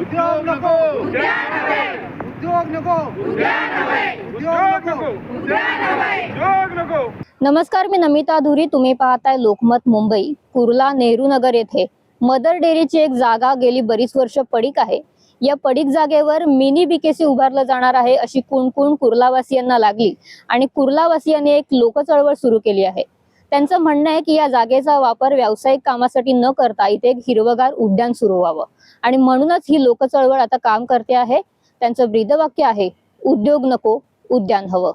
उद्योग नको उद्योग नको उद्योग नको उद्योग नको. नमस्कार मी नमिता धुरी तुम्ही पाहताय लोकमत मुंबई कुर्ला नेहरू नगर येथे. मदर डेअरीची एक जागा गेली बरीच वर्ष पडीक आहे. या पडीक जागेवर मिनी बीकेसी उभारलं जाणार आहे अशी कुणकुण कुर्लावासियांना लागली. आणि कुर्लावासियांनी एक लोकचळवळ सुरू केली आहे. त्यांचं म्हणणं आहे की या जागेचा वापर व्यावसायिक कामासाठी न करता इथे एक हिरवगार उद्यान सुरू व्हावं. आणि म्हणूनच ही लोकचळवळ आता काम करते आहे. त्यांचं ब्रीदवाक्य आहे उद्योग नको उद्यान हवं.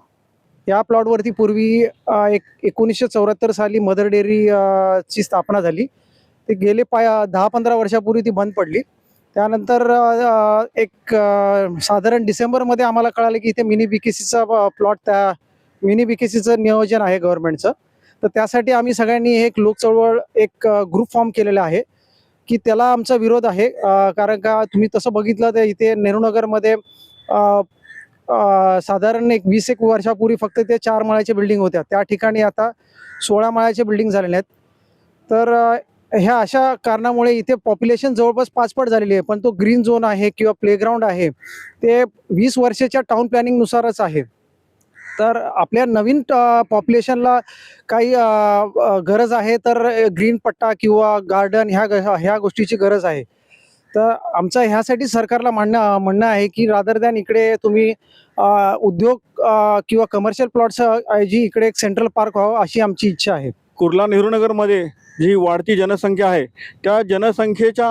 या प्लॉटवरती पूर्वी एक एकोणीसशे चौऱ्याहत्तर साली मदर डेअरी ची स्थापना झाली. ते गेले पाय दहा पंधरा वर्षापूर्वी ती बंद पडली. त्यानंतर एक साधारण डिसेंबरमध्ये आम्हाला कळालं की इथे मिनी बीकेसीचा प्लॉट त्या मिनी बीकेसीचं नियोजन आहे गव्हर्नमेंटचं तर त्यासाठी आम्ही सगळ्यांनी एक लोक चळवळ एक ग्रुप फॉर्म केलेला आहे की त्याला आमचा विरोध आहे. कारण का तुम्ही तसं बघितलं तर इथे नेहरूनगरमध्ये साधारण एक वीस एक वर्षापूर्वी फक्त ते चार माळ्याच्या बिल्डिंग होत्या. त्या ठिकाणी आता सोळा माळ्याच्या बिल्डिंग झालेल्या आहेत. तर ह्या अशा कारणामुळे इथे पॉप्युलेशन जवळपास पाचपट झालेली आहे. पण तो ग्रीन झोन आहे किंवा प्लेग्राऊंड आहे ते वीस वर्षाच्या टाउन प्लॅनिंगनुसारच आहे. तर आपल्या नवीन पॉप्युलेशनला काही गरज आहे तर ग्रीन पट्टा किंवा गार्डन ह्या ग- ह्या गोष्टीची गरज आहे. तर आमचं ह्यासाठी सरकारला म्हणणं म्हणणं आहे की रादर दॅन इकडे तुम्ही उद्योग किंवा कमर्शियल प्लॉट्स ऐवजी इकडे एक सेंट्रल पार्क व्हावं अशी आमची इच्छा आहे. कुर्ला नेहरूनगरमध्ये जी वाढती जनसंख्या आहे त्या जनसंख्येच्या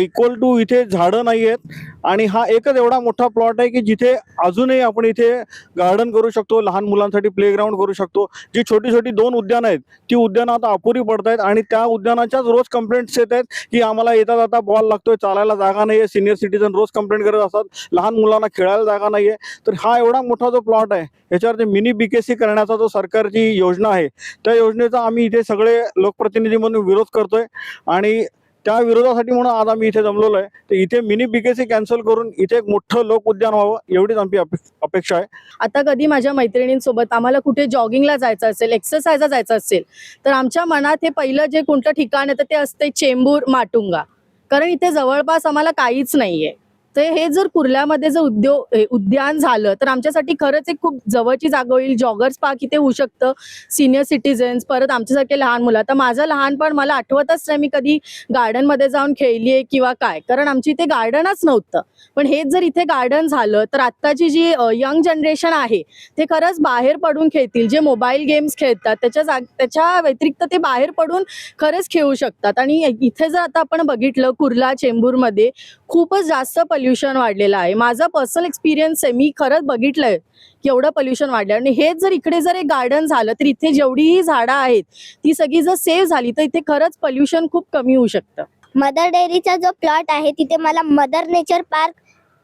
इक्वल टू इथे झाडं नाही आहेत आणि हा एकच एवढा मोठा प्लॉट आहे की जिथे अजूनही आपण इथे गार्डन करू शकतो लहान मुलांसाठी प्लेग्राऊंड करू शकतो. जी छोटी छोटी दोन उद्यानं आहेत ती उद्यानं आता अपुरी पडत आहेत आणि त्या उद्यानाच्याच रोज कंप्लेंट्स येत आहेत की आम्हाला येता जाता बॉल लागतोय चालायला जागा नाही आहे सिनियर सिटीजन रोज कंप्लेंट करत असतात लहान मुलांना खेळायला जागा नाही आहे तर हा एवढा मोठा जो प्लॉट आहे याच्यावर जे मिनी बीकेसी करण्याचा जो सरकारची योजना आहे त्या योजनेचा आम्ही इथे सगळे लोकप्रतिनिधी म्हणून विरोध करतोय. आणि त्या विरोधासाठी म्हणून आज आम्ही इथे जमलेलो आहे. तर इथे मिनी बीकेसी कॅन्सल करून इथे एक मोठं लोक उद्यान व्हावं एवढीच आमची अपे- अपेक्षा आहे. आता कधी माझ्या मैत्रिणींसोबत आम्हाला कुठे जॉगिंगला जायचं असेल एक्सरसाइजला जायचं असेल तर आमच्या मनात हे पहिलं जे कोणतं ठिकाण आहे तर ते असते चेंबूर माटुंगा. कारण इथे जवळपास आम्हाला काहीच नाहीये. तर हे जर कुर्ल्यामध्ये जर उद्योग उद्यान झालं तर आमच्यासाठी खरंच एक खूप जवळची जागा होईल. जॉगर्स पार्क इथे होऊ शकतं. सिनियर सिटीजन्स परत आमच्यासारखे लहान मुलं. तर माझं लहानपण मला आठवतच नाही मी कधी गार्डनमध्ये जाऊन खेळली आहे किंवा काय. कारण आमची इथे गार्डनच नव्हतं. पण हेच जर इथे गार्डन झालं तर आत्ताची जी यंग जनरेशन आहे ते खरंच बाहेर पडून खेळतील. जे मोबाईल गेम्स खेळतात त्याच्या जाग त्याच्या व्यतिरिक्त ते बाहेर पडून खरंच खेळू शकतात. आणि इथे जर आता आपण बघितलं कुर्ला चेंबूरमध्ये खूपच जास्त पोल्युशन वाढलेलं आहे. माझा पर्सनल एक्सपिरियन्स आहे मी खरंच बघितलंय की एवढं पोल्युशन वाढलं आणि हेच जर इकडे जर एक गार्डन झालं तर इथे जेवढीही झाडं आहेत ती सगळी जर सेव्ह झाली तर इथे खरंच पोल्युशन खूप कमी होऊ शकतं. मदर डेअरीचा जो प्लॉट आहे तिथे मला मदर नेचर पार्क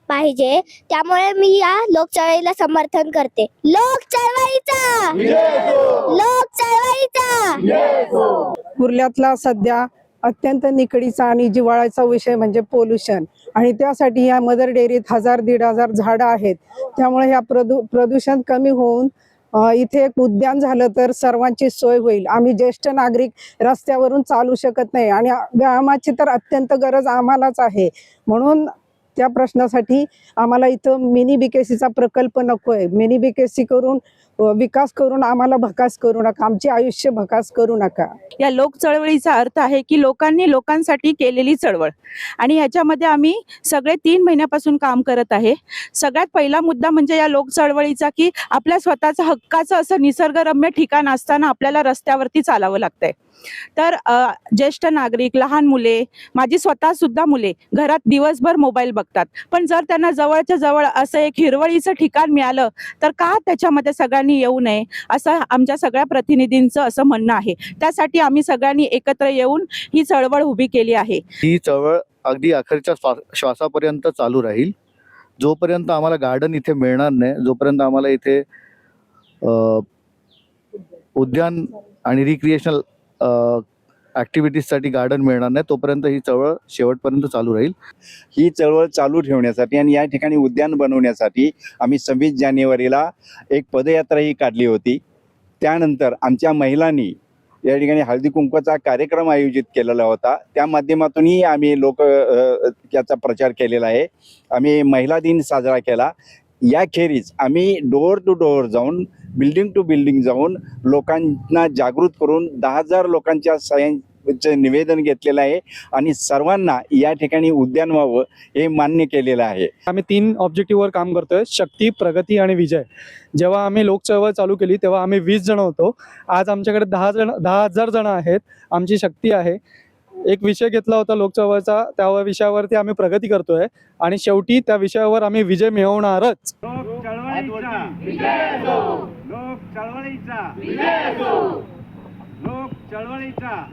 पाहिजे. त्यामुळे मी या लोक चळवळीला समर्थन करते. लोक चळवळीचा लोक चळवळीचा कुर्ल्यातला सध्या अत्यंत निकडीचा आणि जिव्हाळ्याचा विषय म्हणजे पोल्युशन आणि त्यासाठी या मदर डेअरीत हजार दीड हजार झाडं आहेत. त्यामुळे ह्या प्रदू प्रदूषण कमी होऊन इथे एक उद्यान झालं तर सर्वांची सोय होईल. आम्ही ज्येष्ठ नागरिक रस्त्यावरून चालू शकत नाही आणि व्यायामाची तर अत्यंत गरज आम्हालाच आहे. म्हणून त्या प्रश्नासाठी आम्हाला इथं मिनी बीकेसीचा प्रकल्प नको आहे मिनी बीकेसी करून विकास करून आम्हाला भकास करू नका. आमचे आयुष्य भकास करू नका. या लोक चळवळीचा अर्थ आहे की लोकांनी लोकांसाठी केलेली चळवळ. आणि ह्याच्यामध्ये आम्ही सगळे तीन महिन्यापासून काम करत आहे. सगळ्यात पहिला मुद्दा म्हणजे या लोक चळवळीचा की आपल्या स्वतःचा हक्काचं असं निसर्गरम्य ठिकाण असताना आपल्याला रस्त्यावरती चालावं लागतंय. तर ज्येष्ठ नागरिक लहान मुले माझी स्वतः सुद्धा मुले घरात दिवसभर मोबाईल बघतात. पण जर त्यांना जवळच्या जवळ असं एक हिरवळीचं ठिकाण मिळालं तर का त्याच्यामध्ये सगळ्यांनी येऊ नये? असं आमच्या सगळ्या प्रतिनिधींचं असं म्हणणं आहे. त्यासाठी आम्ही सगळ्यांनी एकत्र येऊन ही चळवळ उभी केली आहे. ही चळवळ अगदी अखेरच्या श्वासापर्यंत चालू राहील. जोपर्यंत आम्हाला गार्डन इथे मिळणार नाही जोपर्यंत आम्हाला इथे उद्यान आणि रिक्रिएशनल ॲक्टिव्हिटीजसाठी गार्डन मिळणार नाही तोपर्यंत ही चळवळ शेवटपर्यंत चालू राहील. ही चळवळ चालू ठेवण्यासाठी आणि या ठिकाणी उद्यान बनवण्यासाठी आम्ही सव्वीस जानेवारीला एक पदयात्राही काढली होती. त्यानंतर आमच्या महिलांनी या ठिकाणी हळदी कुंकवाचा कार्यक्रम आयोजित केलेला होता. त्या माध्यमातूनही आम्ही लोक याचा प्रचार केलेला आहे. आम्ही महिला दिन साजरा केला. याखेरीज आम्ही डोअर टू डोअर जाऊन बिल्डिंग टू बिल्डिंग जाऊन लोकांना जागृत करून दहा हजार लोकांच्या सह्यांचं निवेदन घेतलेलं आहे आणि सर्वांना या ठिकाणी उद्यान व्हावं हे मान्य केलेलं आहे. आम्ही तीन ऑब्जेक्टिव्हवर काम करतोय शक्ती प्रगती आणि विजय. जेव्हा आम्ही लोक चालू केली तेव्हा आम्ही वीस जण होतो. आज आमच्याकडे दहा जण दहा हजार जण आहेत. आमची शक्ती आहे. एक विषय घेतला होता लोक चळवळचा त्या विषयावरती आम्ही प्रगती करतोय. आणि शेवटी त्या विषयावर आम्ही विजय मिळवणारच. लोक चळवळीचा. लोक चळवळीचा. लोक चळवळीचा.